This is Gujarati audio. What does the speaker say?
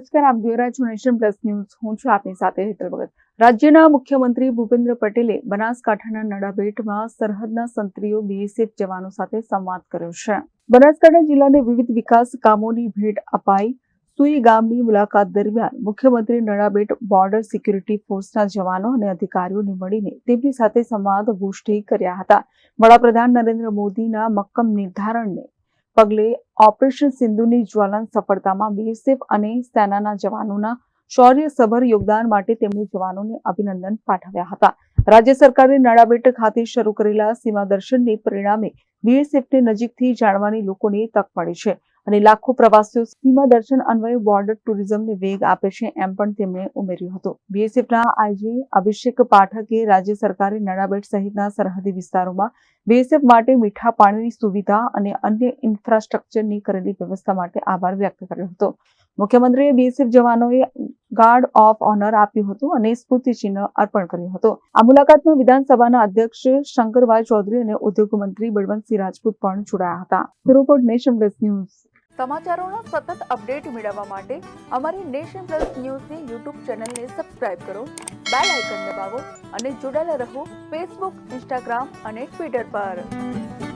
નમસ્કાર, આપ જોઈ રહ્યા છો નેશન પ્લસ ન્યૂઝ. હું છું આપની સાથે હેતલ ભગત. રાજ્યના મુખ્યમંત્રી ભૂપેન્દ્ર પટેલે બનાસકાંઠાના નડાબેટમાં સરહદના સંત્રીઓ, બીએસએફ જવાનો સાથે સંવાદ કર્યો છે. બનાસકાંઠા જિલ્લાને વિવિધ વિકાસ કામોની ભેટ અપાઈ. સુઈ ગામની મુલાકાત દરમિયાન મુખ્યમંત્રી નડાબેટ બોર્ડર સિક્યુરિટી ફોર્સના જવાનો અને અધિકારીઓને મળીને તેમની સાથે સંવાદ ગોષ્ઠી કર્યા હતા. વડાપ્રધાન નરેન્દ્ર મોદીના મક્કમ નિર્ધારણને પગલે ઓપરેશન સિંધુની જ્વલંત સફળતામાં બીએસએફ અને સેનાના જવાનોના શૌર્યસભર યોગદાન માટે તેમણે જવાનોને અભિનંદન પાઠવ્યા હતા. રાજ્ય સરકારે નાણાબેટ ખાતે શરૂ કરેલા સીમા દર્શનને પરિણામે બીએસએફને નજીકથી જાણવાની લોકોને તક મળી છે. અને લાખો પ્રવાસીઓ સીમા દર્શન અન્વયે બોર્ડર ટુરિઝમને વેગ આપે છે એમ પણ તેમણે ઉમેર્યું હતું. બીએસએફના આઈજી અભિષેક પાઠકે રાજ્ય સરકારે નડાબેટ સહિતના સરહદી વિસ્તારોમાં બીએસએફ માટે મીઠા પાણીની સુવિધા અને અન્ય ઇન્ફ્રાસ્ટ્રક્ચરની કરેલી વ્યવસ્થા માટે આભાર વ્યક્ત કર્યો હતો. મુખ્યમંત્રીએ બીએસએફ જવાનોએ ગાર્ડ ઓફ ઓનર આપ્યું હતું અને સ્મૃતિચિહ્ન અર્પણ કર્યું હતું. આ મુલાકાતમાં વિધાનસભાના અધ્યક્ષ શંકરભાઈ ચૌધરી અને ઉદ્યોગ મંત્રી બળવંતસિંહ રાજપૂત પણ જોડાયા હતા. Report Nation Plus News. સમાચારોના સતત અપડેટ મેળવવા માટે અમારી નેશન પ્લસ ન્યૂઝની યુટ્યુબ ચેનલને સબસ્ક્રાઇબ કરો, બેલ આઇકન દબાવો અને જોડાયેલા રહો ફેસબુક, ઇન્સ્ટાગ્રામ અને ટ્વિટર પર.